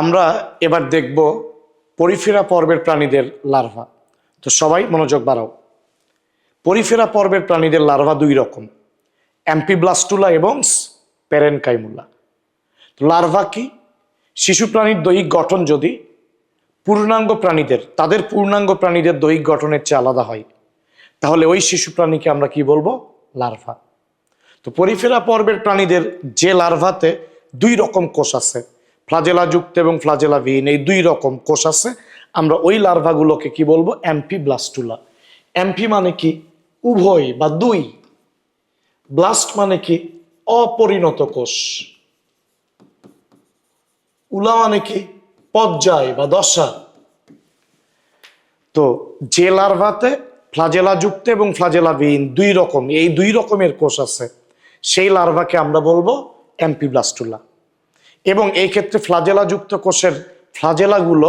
আমরা এবার দেখব পরিফেরা পর্বের প্রাণীদের লার্ভা। তো সবাই মনোযোগ বাড়াও। পরিফেরা পর্বের প্রাণীদের লার্ভা দুই রকম অ্যাম্পিব্লাস্টুলা এবং প্যারেনকাইমুলা। তো লার্ভা কি? শিশু প্রাণীর দৈহিক গঠন যদি পূর্ণাঙ্গ প্রাণীদের, তাদের পূর্ণাঙ্গ প্রাণীদের দৈহিক গঠনের চেয়ে আলাদা হয়, তাহলে ওই শিশু প্রাণীকে আমরা কি বলব? লার্ভা। তো পরিফেরা পর্বের প্রাণীদের যে লার্ভাতে দুই রকম কোষ আছে ফ্লাজেলাযুক্ত এবং ফ্লাজেলাবিহীন এই দুই রকম কোষ আছে। আমরা ওই লার্ভাগুলোকে কি বলব? অ্যাম্পিব্লাস্টুলা অ্যাম্পি মানে কি? উভয় বা দুই। ব্লাস্ট মানে কি? অপরিণত কোষ। উলা মানে কি? পর্যায় বা দশা। তো যে লার্ভাতে ফ্লাজেলাযুক্ত এবং ফ্লাজেলাবিহীন দুই রকম, এই দুই রকমের কোষ আছে, সেই লার্ভাকে আমরা বলব অ্যাম্পিব্লাস্টুলা এবং এই ক্ষেত্রে ফ্লাজেলাযুক্ত কোষের ফ্লাজেলাগুলো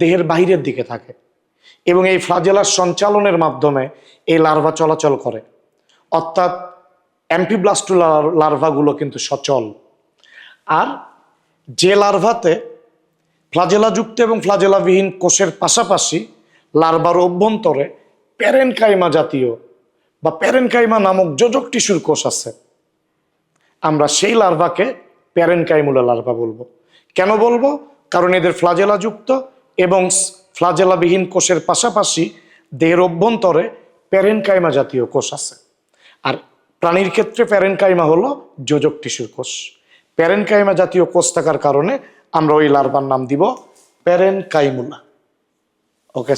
দেহের বাহিরের দিকে থাকে এবং এই ফ্লাজেলার সঞ্চালনের মাধ্যমে এই লার্ভা চলাচল করে। অর্থাৎ অ্যাম্পিব্লাস্টুলা লার্ভাগুলো কিন্তু সচল। আর যে লার্ভাতে ফ্লাজেলাযুক্ত এবং ফ্লাজেলাবিহীন কোষের পাশাপাশি লার্ভার অভ্যন্তরে প্যারেনকাইমা জাতীয় বা প্যারেনকাইমা নামক যোজক টিস্যুর কোষ আছে, আমরা সেই লার্ভাকে প্যারেনকাইমুলা লার্ভা বলব। কেন বলব? কারণ এদের ফ্লাজেলাযুক্ত এবং ফ্লাজেলাবিহীন কোষের পাশাপাশি দেহের অভ্যন্তরে প্যারেনকাইমা জাতীয় কোষ আছে। আর প্রাণীর ক্ষেত্রে প্যারেনকাইমা হলো যোজক টিস্যুর কোষ। প্যারেনকাইমা জাতীয় কোষ থাকার কারণে আমরা ওই লার্ভার নাম দিব প্যারেনকাইমুলা ওকে